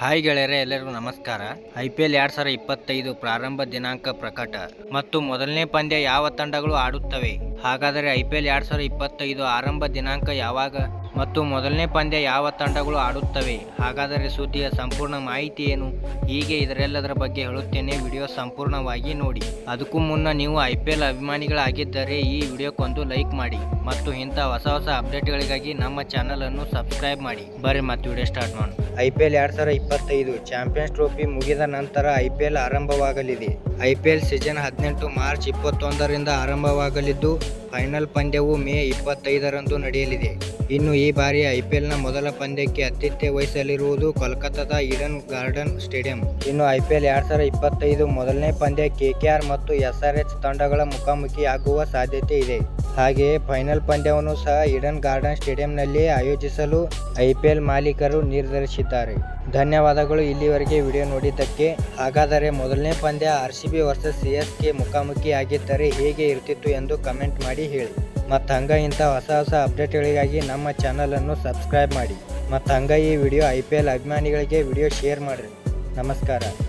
Hi ಗೆಳೆಯರೆ ಎಲ್ಲರಿಗೂ ನಮಸ್ಕಾರ. ಐ ಪಿ ಎಲ್ ಎರಡ್ ಸಾವಿರದ ಇಪ್ಪತ್ತೈದು ಪ್ರಾರಂಭ ದಿನಾಂಕ ಪ್ರಕಟ. ಮತ್ತು ಮೊದಲನೇ ಪಂದ್ಯ ಯಾವ ತಂಡಗಳು ಆಡುತ್ತವೆ? ಹಾಗಾದರೆ ಐ ಪಿ ಎಲ್ ಎರಡು ಸಾವಿರದ ಇಪ್ಪತ್ತೈದು ಆರಂಭ ದಿನಾಂಕ ಯಾವಾಗ? ಮತ್ತು ಮೊದಲನೇ ಪಂದ್ಯ ಯಾವ ತಂಡಗಳು ಆಡುತ್ತವೆ? ಹಾಗಾದರೆ ಸುದ್ದಿಯ ಸಂಪೂರ್ಣ ಮಾಹಿತಿ ಏನು? ಹೀಗೆ ಇದರೆಲ್ಲದರ ಬಗ್ಗೆ ಹೇಳುತ್ತೇನೆ. ವಿಡಿಯೋ ಸಂಪೂರ್ಣವಾಗಿ ನೋಡಿ. ಅದಕ್ಕೂ ಮುನ್ನ ನೀವು ಐ ಪಿ ಎಲ್ ಅಭಿಮಾನಿಗಳಾಗಿದ್ದರೆ ಈ ವಿಡಿಯೋಕ್ಕೊಂದು ಲೈಕ್ ಮಾಡಿ ಮತ್ತು ಇಂಥ ಹೊಸ ಹೊಸ ಅಪ್ಡೇಟ್ಗಳಿಗಾಗಿ ನಮ್ಮ ಚಾನಲನ್ನು ಸಬ್ಸ್ಕ್ರೈಬ್ ಮಾಡಿ. ಬರ್ರಿ ಮತ್ತು ವಿಡಿಯೋ ಸ್ಟಾರ್ಟ್ ಮಾಡೋಣ. ಐ ಪಿ ಎಲ್ ಎರಡು ಸಾವಿರದ ಇಪ್ಪತ್ತೈದು ಚಾಂಪಿಯನ್ಸ್ ಟ್ರೋಫಿ ಮುಗಿದ ನಂತರ ಐ ಪಿ ಎಲ್ ಆರಂಭವಾಗಲಿದೆ. ಐ ಪಿ ಎಲ್ ಸೀಸನ್ ಹದಿನೆಂಟು ಮಾರ್ಚ್ ಇಪ್ಪತ್ತೊಂದರಿಂದ ಆರಂಭವಾಗಲಿದ್ದು ಫೈನಲ್ ಪಂದ್ಯವು ಮೇ ಇಪ್ಪತ್ತೈದರಂದು ನಡೆಯಲಿದೆ. ಇನ್ನು ಈ ಬಾರಿ ಐ ಪಿ ಎಲ್ನ ಮೊದಲ ಪಂದ್ಯಕ್ಕೆ ಅತಿಥ್ಯ ವಹಿಸಲಿರುವುದು ಕೋಲ್ಕತ್ತಾದ ಈಡನ್ ಗಾರ್ಡನ್ ಸ್ಟೇಡಿಯಂ. ಇನ್ನು ಐ ಪಿ ಎಲ್ ಎರಡ್ ಸಾವಿರ ಇಪ್ಪತ್ತೈದು ಮೊದಲನೇ ಪಂದ್ಯ ಕೆಕೆಆರ್ ಮತ್ತು ಎಸ್ ಆರ್ ಎಚ್ ತಂಡಗಳ ಮುಖಾಮುಖಿಯಾಗುವ ಸಾಧ್ಯತೆ ಇದೆ. ಹಾಗೆಯೇ ಫೈನಲ್ ಪಂದ್ಯವನ್ನು ಸಹ ಇಡನ್ ಗಾರ್ಡನ್ ಸ್ಟೇಡಿಯಂನಲ್ಲಿ ಆಯೋಜಿಸಲು ಐ ಪಿ ಎಲ್ ಮಾಲೀಕರು ನಿರ್ಧರಿಸಿದ್ದಾರೆ. ಧನ್ಯವಾದಗಳು. ಇಲ್ಲಿವರೆಗೆ ವಿಡಿಯೋ ನೋಡಿದ್ದಕ್ಕೆ. ಹಾಗಾದರೆ ಮೊದಲನೇ ಪಂದ್ಯ R C B versus C S K ಮುಖಾಮುಖಿ ಆಗಿದ್ದರೆ ಹೇಗೆ ಇರ್ತಿತ್ತು ಎಂದು ಕಮೆಂಟ್ ಮಾಡಿ ಹೇಳಿ. ಮತ್ತು ಹಂಗ ಇಂಥ ಹೊಸ ಹೊಸ ಅಪ್ಡೇಟ್ಗಳಿಗಾಗಿ ನಮ್ಮ ಚಾನಲನ್ನು ಸಬ್ಸ್ಕ್ರೈಬ್ ಮಾಡಿ. ಮತ್ತು ಹಂಗ ಈ ವಿಡಿಯೋ ಐ ಪಿ ಎಲ್ ಅಭಿಮಾನಿಗಳಿಗೆ ವಿಡಿಯೋ ಶೇರ್ ಮಾಡಿರಿ. ನಮಸ್ಕಾರ.